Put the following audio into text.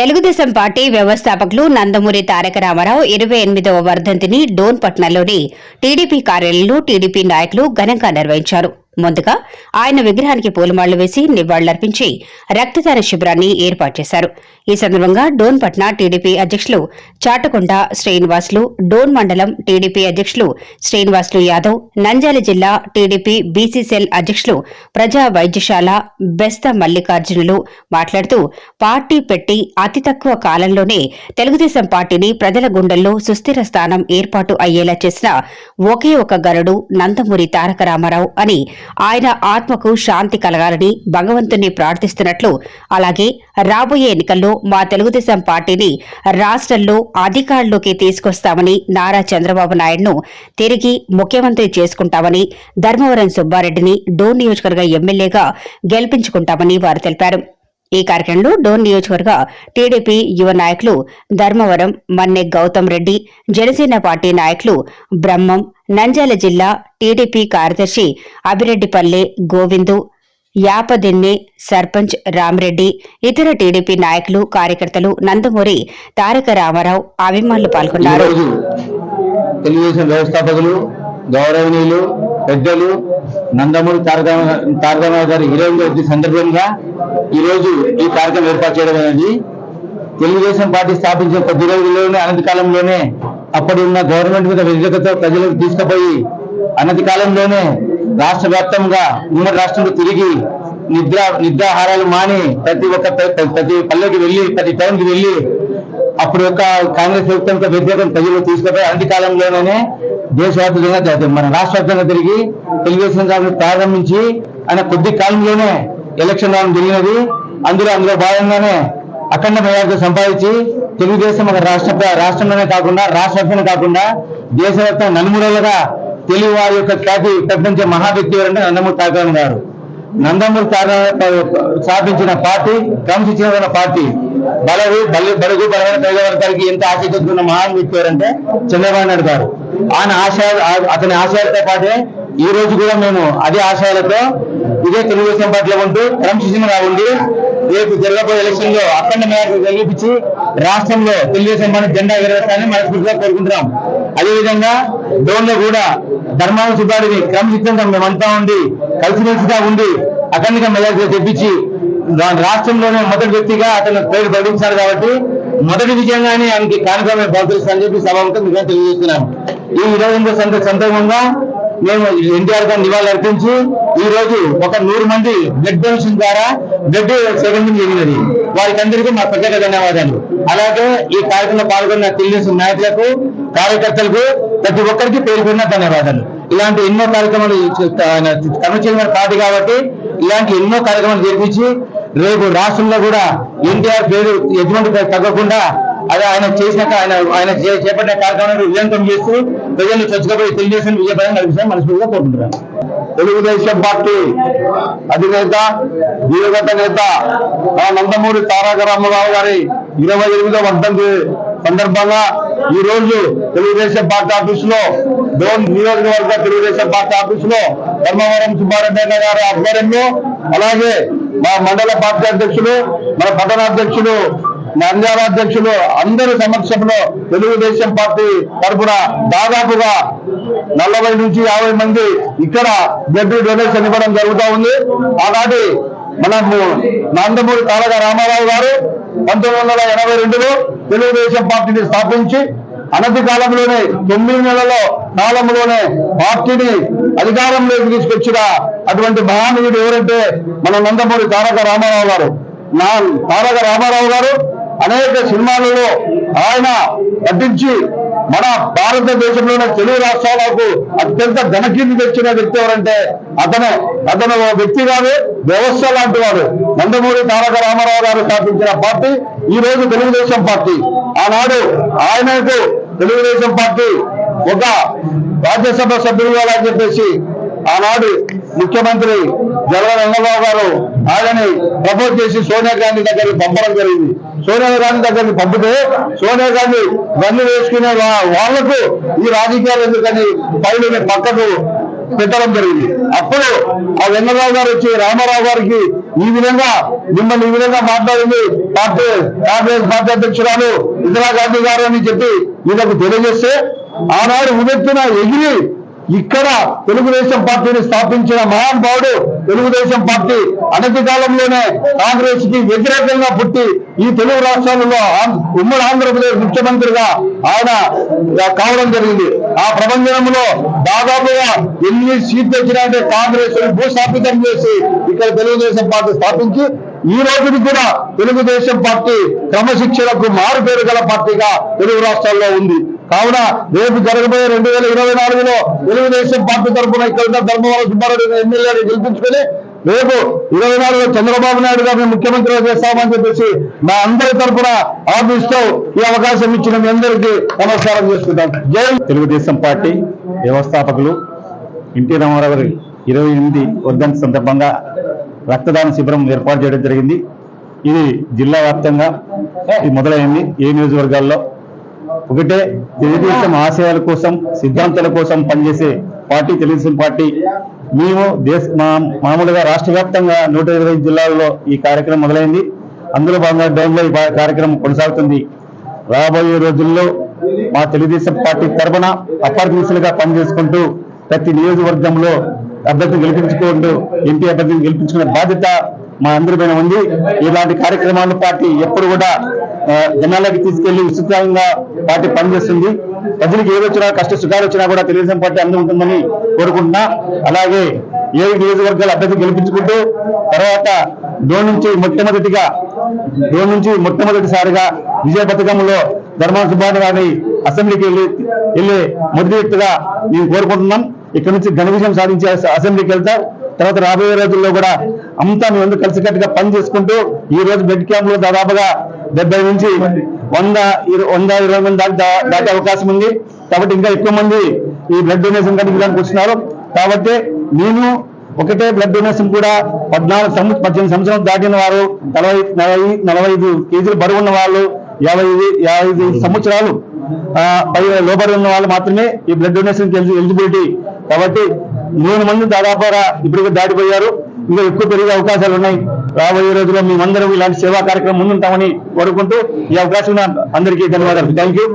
Telugu Desam party వ్యవస్థాపకులు నందమూరి తారక రామారావు ఇరవై ఎనిమిదవ వర్ధంతిని డోన్పట్నంలోని టీడీపీ కార్యాలయంలో టీడీపీ నాయకులు ఘనంగా నిర్వహించారు. ముందుగా ఆయన విగ్రహానికి పూలమాళ్ళు వేసి నివాళులర్పించి రక్తదాన శిబిరాన్ని ఏర్పాటు చేశారు. ఈ సందర్భంగా డోన్ పట్న టీడీపీ అధ్యక్షులు చాటకొండ శ్రీనివాసులు డోన్ మండలం టీడీపీ అధ్యక్షులు శ్రీనివాసులు యాదవ్ నంద్యాల జిల్లా టీడీపీ బీసీసీఎల్ అధ్యక్షులు ప్రజా వైద్యశాల బెస్త మల్లికార్జునులు మాట్లాడుతూ పార్టీ పెట్టి అతి తక్కువ కాలంలోనే తెలుగుదేశం పార్టీని ప్రజల గుండెల్లో సుస్థిర స్థానం ఏర్పాటు అయ్యేలా చేసిన ఒకే ఒక గరుడు నందమూరి తారక రామారావు అని ఆయన ఆత్మకు శాంతి కలగాలని భగవంతుని ప్రార్థిస్తున్నట్లు అలాగే రాబోయే ఎన్నికల్లో మా తెలుగుదేశం పార్టీని రాష్ట్రంలో అధికారంలోకి తీసుకొస్తామని నారా చంద్రబాబు నాయుడును తిరిగి ముఖ్యమంత్రి చేసుకుంటామని ధర్మవరం సుబ్బారెడ్డిని డోన్ నియోజకవర్గ ఎమ్మెల్యేగా గెలిపించుకుంటామని వారు తెలిపారు. ఈ కార్యక్రమంలో డోన్ నియోజకవర్గ టీడీపీ యువ నాయకులు ధర్మవరం మన్నె గౌతమ్ రెడ్డి జనసేన పార్టీ నాయకులు బ్రహ్మం నంద్యాల జిల్లా టీడీపీ కార్యదర్శి అభిరెడ్డిపల్లె గోవిందు యాపదిన్నె సర్పంచ్ రామరెడ్డి ఇతర టీడీపీ నాయకులు కార్యకర్తలు నందమూరి తారక రామారావు అభిమానులు పాల్గొన్నారు. తెలుగుదేశం వ్యవస్థాపకులు గౌరవనీయులు పెద్దలు నందమూరి తారక తారకరావు గారి ఇరవై జయంతి సందర్భంగా ఈ రోజు ఈ కార్యక్రమం ఏర్పాటు చేయడం అనేది తెలుగుదేశం పార్టీ స్థాపించిన కొద్ది రోజుల్లోనే అనతి కాలంలోనే అప్పటి ఉన్న గవర్నమెంట్ మీద వ్యతిరేకతో ప్రజలకు తీసుకుపోయి అనతి కాలంలోనే రాష్ట్ర వ్యాప్తంగా ఉమ్మడి రాష్ట్రంలో తిరిగి నిద్ర నిద్రాహారాలు మాని ప్రతి ఒక్క ప్రతి పల్లెకి వెళ్ళి ప్రతి టౌన్కి వెళ్ళి అప్పుడు యొక్క కాంగ్రెస్ ప్రభుత్వంతో వ్యతిరేకం ప్రజలు తీసుకుపోయి అనతి కాలంలోనే దేశవ్యాప్తంగా జరుగుతుంది. మన రాష్ట్ర వ్యాప్తంగా తిరిగి తెలుగుదేశం కాంగ్రెస్ ప్రారంభించి ఆయన కొద్ది కాలంలోనే ఎలక్షన్ రావడం జరిగినది అందులో అందులో భాగంగానే అఖండ మెజార్టీ సంపాదించి తెలుగుదేశం ఒక రాష్ట్ర రాష్ట్రంలోనే కాకుండా రాష్ట్ర కాకుండా దేశవ్యాప్తంగా నలుమూలలుగా తెలుగు వారి యొక్క ఖ్యాతి ప్రపంచ మహావ్యక్తి ఎవరంటే నందమూరి తారక గారు. నందమూరి తారక స్థాపించిన పార్టీ క్రమశిక్షణ పార్టీ బలవి బలి బడుగు బలమైన ప్రజల ఎంత ఆసక్తి ఉన్న మహాన్ వ్యక్తి ఎవరంటే చంద్రబాబు నాయుడు గారు. ఆయన ఆశయాలు అతని ఆశయాలతో పాటే ఈ రోజు కూడా మేము అదే ఆశయాలతో ఇదే తెలుగుదేశం పార్టీలో ఉంటూ క్రమశిక్షణగా ఉండి రేపు జరగబోయే ఎలక్షన్లో అఖండ మేరకు గెలిపించి రాష్ట్రంలో తెలుగుదేశం పార్టీ జెండా ఎగరేస్తానని మనస్ఫూర్తిగా కోరుకుంటున్నాం. అదేవిధంగా డోన్లో కూడా ధర్మాన సుబ్బాడిని క్రమశిక్షణగా మేమంతా ఉండి కలిసిమెలిసిగా ఉండి అఖండిగా మెజార్టీ తెప్పించి రాష్ట్రంలోనే మొదటి వ్యక్తిగా అతను పేరు ప్రకటించారు కాబట్టి మొదటి విజయంగానే ఆయనకి కార్యక్రమం బహుకరిస్తానని చెప్పి సభాముఖం మీకు తెలియజేస్తున్నాం. ఈ ఇరవై ఎనిమిదో సందర్భంగా మేము ఎన్టీఆర్ గారు నివాళులు అర్పించి ఈ రోజు ఒక నూరు మంది బ్లడ్ డొనేషన్ ద్వారా బ్లడ్ సేకరించడం జరిగినది. వారికి అందరికీ మా ప్రత్యేక ధన్యవాదాలు. అలాగే ఈ కార్యక్రమంలో పాల్గొన్న తెలుగుదేశం నాయకులకు కార్యకర్తలకు ప్రతి ఒక్కరికి పేరు ధన్యవాదాలు. ఇలాంటి ఎన్నో కార్యక్రమాలు కమిషన్ పార్టీ కాబట్టి ఇలాంటి ఎన్నో కార్యక్రమాలు జరిపించి రేపు రాష్ట్రంలో కూడా ఎన్టీఆర్ పేరు ఎటువంటి తగ్గకుండా అది ఆయన చేసిన ఆయన ఆయన చే- చేపట్టిన కార్యక్రమాన్ని విజయంతం చేస్తూ ప్రజలు చచ్చుకపోయి తెలుగుదేశం విజయపడం నడిపిస్తాం మనస్ఫూర్తిగా కోరుకుంటున్నాను. తెలుగుదేశం పార్టీ అధినేత దివంగత నేత నందమూరి తారక రామారావు గారి ఇరవై ఎనిమిదవ వర్ధంతి సందర్భంగా ఈ రోజు తెలుగుదేశం పార్టీ ఆఫీస్లో డోన్ నియోజకవర్గ తెలుగుదేశం పార్టీ ఆఫీస్లో ధర్మవరం సుబ్బారెడ్డి గారి ఆధ్వర్యంలో అలాగే మా మండల పార్టీ అధ్యక్షులు మన పట్టణ అధ్యక్షులు నంద్యాల అధ్యక్షులు అందరి సమక్షంలో తెలుగుదేశం పార్టీ తరఫున దాదాపుగా నలభై నుంచి యాభై మంది ఇక్కడ బ్లడ్ డొనేషన్ ఇవ్వడం జరుగుతూ ఉంది. ఆనాటి మనము నందమూరి తారక రామారావు గారు పంతొమ్మిది వందల ఎనభై రెండులో తెలుగుదేశం పార్టీని స్థాపించి అనతి కాలంలోనే తొమ్మిది నెలల కాలంలోనే పార్టీని అధికారంలోకి తీసుకొచ్చిన అటువంటి మహానీయుడు ఎవరంటే మన నందమూరి తారక రామారావు గారు. నా తారక రామారావు గారు అనేక సినిమాలలో ఆయన నటించి మన భారతదేశంలోని తెలుగు రాష్ట్రాలకు అత్యంత ఘనకీర్తి తెచ్చిన వ్యక్తి ఎవరంటే అతను. అతను ఓ వ్యక్తి కాదు వ్యవస్థ లాంటి వాడు. నందమూరి తారక రామారావు గారు స్థాపించిన పార్టీ ఈ రోజు తెలుగుదేశం పార్టీ. ఆనాడు ఆయనకు తెలుగుదేశం పార్టీ ఒక రాజ్యసభ సభ్యులుగా అని చెప్పేసి ఆనాడు ముఖ్యమంత్రి జగన్ రంగబాబు గారు ఆయనని ప్రపోజ్ చేసి సోనియా గాంధీ దగ్గరికి పంపడం జరిగింది. సోనియా గాంధీ దగ్గరికి పంపితే సోనియా గాంధీ ఇవన్నీ వేసుకునే వాళ్ళకు ఈ రాజకీయాలు ఎందుకని పైన పక్కకు పెట్టడం జరిగింది. అప్పుడు ఆ వెంకటరావు గారు వచ్చి రామారావు గారికి ఈ విధంగా మిమ్మల్ని ఈ విధంగా మాట్లాడింది. పార్టీ కాంగ్రెస్ పార్టీ అధ్యక్షురాలు ఇందిరాగాంధీ గారు అని చెప్పి వీళ్ళకు తెలియజేస్తే ఆనాడు ఉదెత్తున ఎగిరి ఇక్కడ తెలుగుదేశం పార్టీని స్థాపించిన మహానుభావుడు తెలుగుదేశం పార్టీ అనతి కాలంలోనే కాంగ్రెస్కి వ్యతిరేకంగా పుట్టి ఈ తెలుగు రాష్ట్రాలలో ఉమ్మడి ఆంధ్రప్రదేశ్ ముఖ్యమంత్రిగా ఆయన కావడం జరిగింది. ఆ ప్రపంచంలో దాదాపుగా ఎన్ని సీట్లు వచ్చినాయంటే కాంగ్రెస్ భూస్థాపితం చేసి ఇక్కడ తెలుగుదేశం పార్టీ స్థాపించి ఈ రోజుకి కూడా తెలుగుదేశం పార్టీ క్రమశిక్షణకు మారుపేరు గల పార్టీగా తెలుగు రాష్ట్రాల్లో ఉంది. కావున రేపు జరగబోయే రెండు వేల ఇరవై నాలుగులో తెలుగుదేశం పార్టీ తరఫున ఇక్కడ ధర్మవరం సుబ్బారెడ్డి ఎమ్మెల్యేని గెలిపించుకొని రేపు ఇరవై నాలుగులో చంద్రబాబు నాయుడు గారిని ముఖ్యమంత్రిగా చేస్తామని చెప్పేసి మా అందరి తరఫున ఆఫీస్తో ఈ అవకాశం ఇచ్చిన మీ అందరికీ నమస్కారం చేసుకుంటాం. జై తెలుగుదేశం పార్టీ వ్యవస్థాపకులు ఎన్టీ రామారావు గారి ఇరవై ఎనిమిది వర్ధంతి సందర్భంగా రక్తదాన శిబిరం ఏర్పాటు చేయడం జరిగింది. ఇది జిల్లా వ్యాప్తంగా ఇది మొదలైంది. ఏ నియోజకవర్గాల్లో ఒకటే తెలుగుదేశం ఆశయాల కోసం సిద్ధాంతాల కోసం పనిచేసే పార్టీ తెలుగుదేశం పార్టీ. మేము దేశ మా- మామూలుగా రాష్ట్ర వ్యాప్తంగా నూట ఇరవై జిల్లాల్లో ఈ కార్యక్రమం మొదలైంది. అందులో భాగంగా డౌన్లో ఈ కార్యక్రమం కొనసాగుతుంది. రాబోయే రోజుల్లో మా తెలుగుదేశం పార్టీ తరఫున అపార్థిస్తులుగా పనిచేసుకుంటూ ప్రతి నియోజకవర్గంలో అభ్యర్థిని గెలిపించుకుంటూ ఎంపీ అభ్యర్థిని గెలిపించుకునే బాధ్యత మా అందరి పైన ఉంది. ఇలాంటి కార్యక్రమాలు పార్టీ ఎప్పుడు కూడా జనాలకి తీసుకెళ్ళి విస్తృతంగా పార్టీ పనిచేస్తుంది. ప్రజలకు ఏది వచ్చినా కష్ట సుఖాలు వచ్చినా కూడా తెలుగుదేశం పార్టీ అందు ఉంటుందని కోరుకుంటున్నా. అలాగే ఏడు నియోజకవర్గాల అభ్యర్థి గెలిపించుకుంటూ తర్వాత డోన్ నుంచి మొట్టమొదటిగా డోన్ నుంచి మొట్టమొదటిసారిగా విజయ పథకంలో ధర్మా సుబ్బారావు గారి అసెంబ్లీకి వెళ్ళి వెళ్ళి మొదటి వ్యక్తిగా మేము కోరుకుంటున్నాం. ఇక్కడ నుంచి ఘన విజయం సాధించే అసెంబ్లీకి వెళ్తాం. తర్వాత రాబోయే రోజుల్లో కూడా అంతా మేమందరూ కలిసికట్టుగా పని చేసుకుంటూ ఈ రోజు బెడ్ క్యాంప్లో దాదాపుగా డెబ్బై నుంచి వంద వంద ఇరవై మంది దాకా దా- దాటే అవకాశం ఉంది. కాబట్టి ఇంకా ఎక్కువ మంది ఈ బ్లడ్ డొనేషన్ కట్టించడానికి వస్తున్నారు కాబట్టి నేను ఒకటే బ్లడ్ డొనేషన్ కూడా పద్నాలుగు సంవ- పద్దెనిమిది సంవత్సరాలు దాటిన వారు నలభై నలభై నలభై ఐదు కేజీలు బరువు ఉన్న వాళ్ళు యాభై ఐదు- యాభై ఐదు సంవత్సరాలు పై లోబడి ఉన్న వాళ్ళు మాత్రమే ఈ బ్లడ్ డొనేషన్ ఎలిజిబిలిటీ. కాబట్టి మూడు మంది దాదాపుగా ఇప్పుడు దాటిపోయారు. ఇంకా ఎక్కువ పెరిగే అవకాశాలు ఉన్నాయి. రాబోయే రోజుల్లో మేమందరం ఇలాంటి సేవా కార్యక్రమం ముందుంటామని కోరుకుంటూ ఈ అవకాశం అందరికీ ధన్యవాదాలు. Thank you